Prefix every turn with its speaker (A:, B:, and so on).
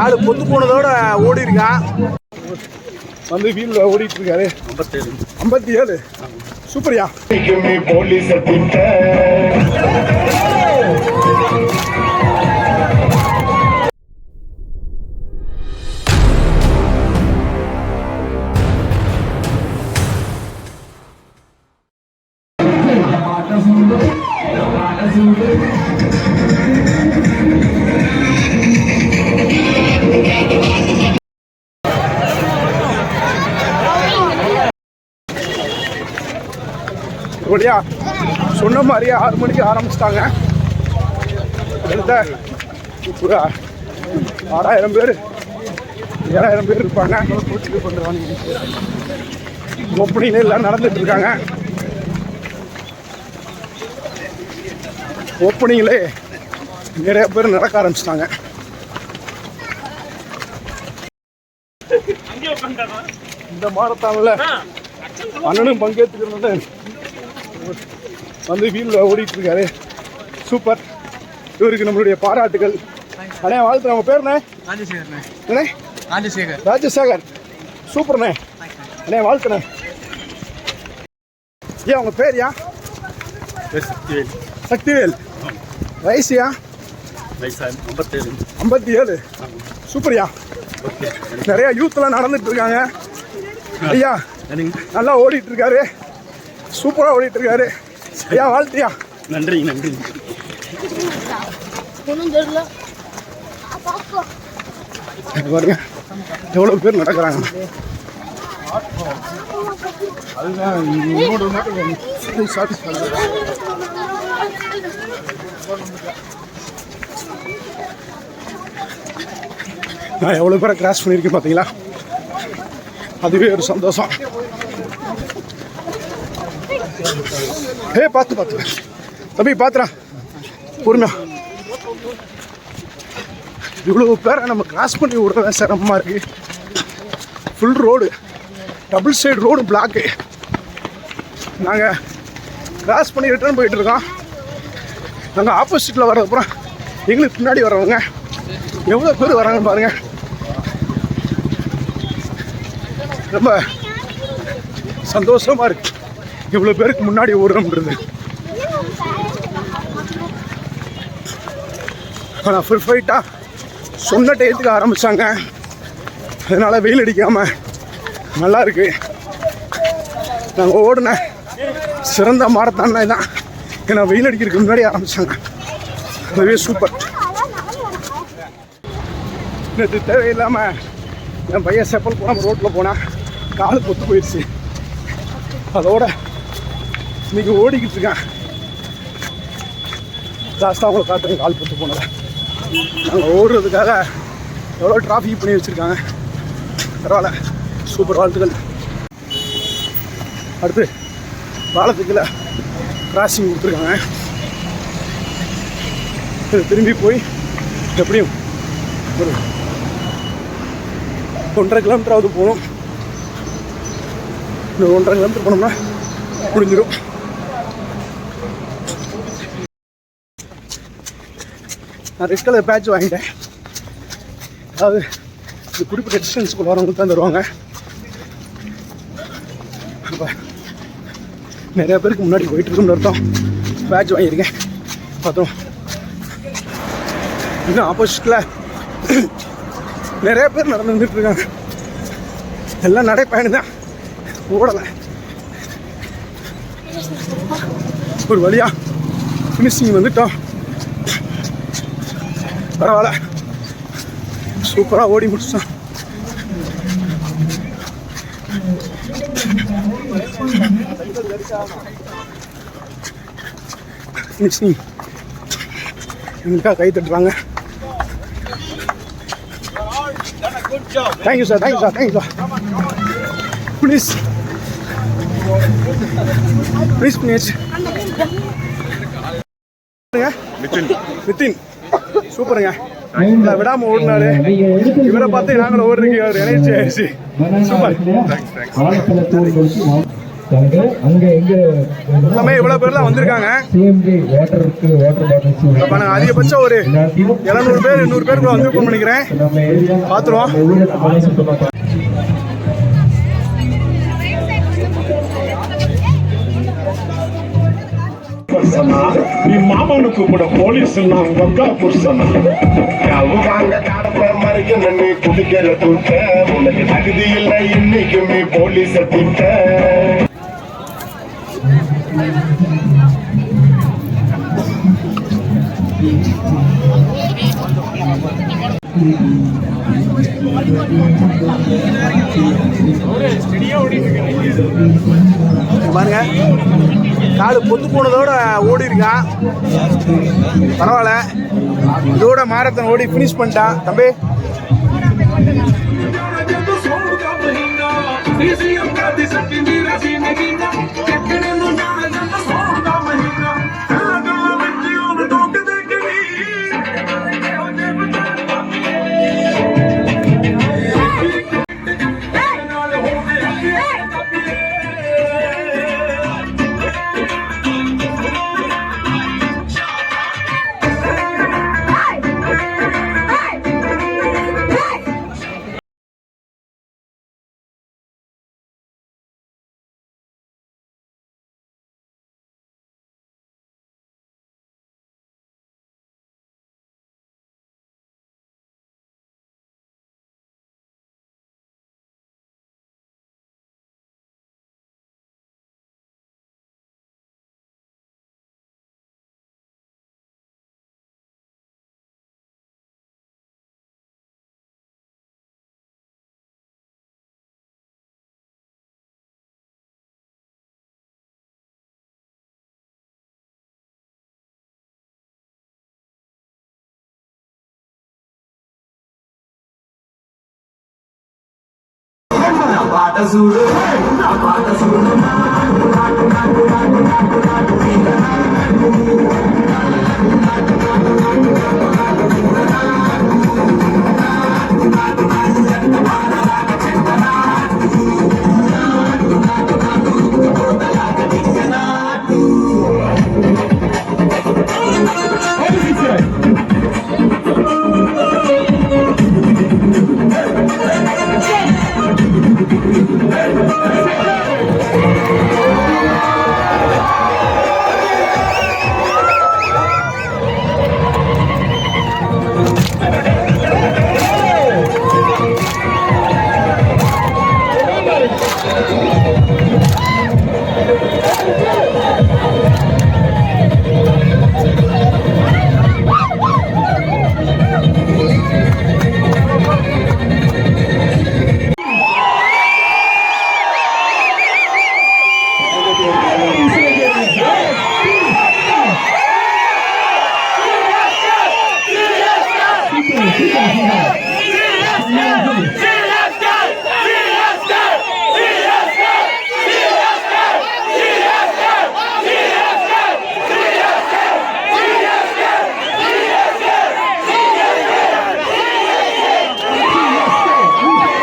A: காடு பொத்து போனதோட ஓடி இருக்கான் வந்து வீலில் ஓடிட்டு இருக்காரு
B: ஐம்பத்தேழு.
A: ஐம்பத்தி ஏழு சூப்பர்யா.
C: போலீஸ்
A: ஒடியா சொன்ன மாதிரியே ஆறு மணிக்கு ஆரம்பிச்சிட்டாங்க. ஒரு ஆறாயிரம் பேர் ஏழாயிரம் பேர் இருப்பாங்க. ஓப்பனிங்ல எல்லாம் நடந்துட்டு இருக்காங்க. ஓப்பனிங்ல நிறைய பேர் நடக்க ஆரம்பிச்சிட்டாங்க. இந்த மாரத்தானில் அண்ணனும் பங்கேற்றுக்கிறது வந்து வீலில் ஓடிட்டு இருக்காரு. சூப்பர் இவருக்கு நம்மளுடைய பாராட்டுகள். அண்ணே வாழ்த்து நம்ம பேருண்ணே
D: ராஜசேகர்ண்ணே.
A: அண்ணே
D: ராஜசேகர்.
A: ராஜசேகர். சூப்பர்ண்ணே அண்ணே வாழ்த்துண்ணே ஏன் உங்க பேர் யா
B: சக்திவேல்.
A: சக்திவேல். வயசுயா?
B: வயசா ஐம்பத்தேழு.
A: ஐம்பத்தி ஏழு சூப்பர்யா நிறைய யூத்லாம் நடந்துட்டு இருக்காங்க. ஐயா நல்லா ஓடிட்டு இருக்காரு. சூப்பரா ஓடிட்டு இருக்காரு ஐயா வாழ்த்தியா
B: நன்றி நன்றி.
A: பாருங்க எவ்வளவு பேர் நடக்கிறாங்க. நான் எவ்வளோ பேரை கிராஸ் பண்ணியிருக்கேன் பார்த்தீங்களா அதுவே ஒரு சந்தோஷம். ஏ பார்த்து பார்த்து. தம்பி பார்த்துடா. பொறுமையா. இவ்வளோ பேரை நம்ம கிராஸ் பண்ணி விடுறது சிரமமாக இருக்கு. Full road double side road block நாங்கள் கிராஸ் பண்ணி ரிட்டர்ன் போயிட்டுருக்கோம் நாங்கள் ஆப்போசிட்டில் வர்றதுப்புறம் எங்களுக்கு பின்னாடி வரவங்க எவ்வளோ பேர் வராங்கன்னு பாருங்கள் ரொம்ப சந்தோஷமாக இருக்குது இவ்வளோ பேருக்கு முன்னாடி ஓடுறோம்ன்றது. ஆனால் ஃபுல் ஃபைட்டாக சொன்ன டயத்துக்கு ஆரம்பித்தாங்க அதனால் வெயில் அடிக்காமல் நல்லா இருக்கு. நாங்கள் ஓடின சிறந்த மாரத்தான் தான் ஏன்னா வெயில் அடிக்கிறதுக்கு முன்னாடி ஆரம்பித்தாங்க அதுவே சூப்பர் நேற்று தேவையில்லாமல் என் பையன் செப்பல் போனால் ரோட்டில் போனால் கால் பொத்து போயிடுச்சு அதோட இன்னைக்கு ஓடிக்கிட்டு இருக்கேன். லாஸ்ட்டாக அவங்கள காட்டுறேன் கால் போட்டு போனதை. நாங்கள் ஓடுறதுக்காக எவ்வளோ டிராஃபிக் பண்ணி வச்சுருக்காங்க. பரவாயில்ல. சூப்பர் வாழ்த்துக்கள். அடுத்து பாலத்துக்குள்ள கிராசிங் கொடுத்துருக்காங்க. திரும்பி போய் எப்படியும் ஒரு ஒன்றரை கிலோமீட்டராவது போகணும். இன்னும் ஒன்றரை கிலோமீட்டர் போனோம்னா முடிஞ்சிடும். நான் ரெட் கலர் பேட்ச் வாங்கிட்டேன். அதாவது இது குறிப்பிட்ட டிஸ்டன்ஸுக்குள்ள வரவங்களுக்கு தான் தருவாங்க. அப்போ நிறைய பேருக்கு முன்னாடி போயிட்டு இருக்குன்னு அர்த்தம். பேட்ச் வாங்கியிருக்கேன். பார்த்தோம் இன்னும் ஆப்போசிட்டில் நிறைய பேர் நடந்து வந்துட்டு இருக்காங்க. எல்லாம் நடைப்பயணம் தான். ஓடலை. ஒரு வழியா ஃபினிஷிங் வந்துட்டோம். பரவாயில்ல. சூப்பராக ஓடி முடிச்சிட்டோம் ஃபினிஷிங் எங்களுக்காக கை தட்டுறாங்க. Thank you sir thank you sir thank you sir please please please Nitin சூப்பருங்க. நான் விடாம ஓடினாரு. இவரை பார்த்து நாங்களும் ஓடுறீங்க அவர் ஆயிடுச்சு சூப்பர். எல்லாமே இவ்வளவு பேர்லாம் வந்திருக்காங்க. அதிகபட்சம் ஒரு எழுநூறு பேர் எண்ணூறு பேர் கூட வந்திருப்போம் நினைக்கிறேன்.
D: நம்ம
C: మీ మామను కూడా పోలీసులు నా ఒక్క కూర్చున్నాను அவங்க கடப்ப மறைக்க நீ குடிக்கிற தூக்க. உனக்கு தகுதி இல்லை இன்னைக்கு போலீஸ திட்ட
A: பாருங்க. காடு பொத்து போனதோட ஓடி இருக்கான் பரவாயில்ல. இதோட மாரத்தன் ஓடி ஃபினிஷ் பண்ணிட்டான். தம்பி.
E: పాట చూడు నా పాట చూడు నాటు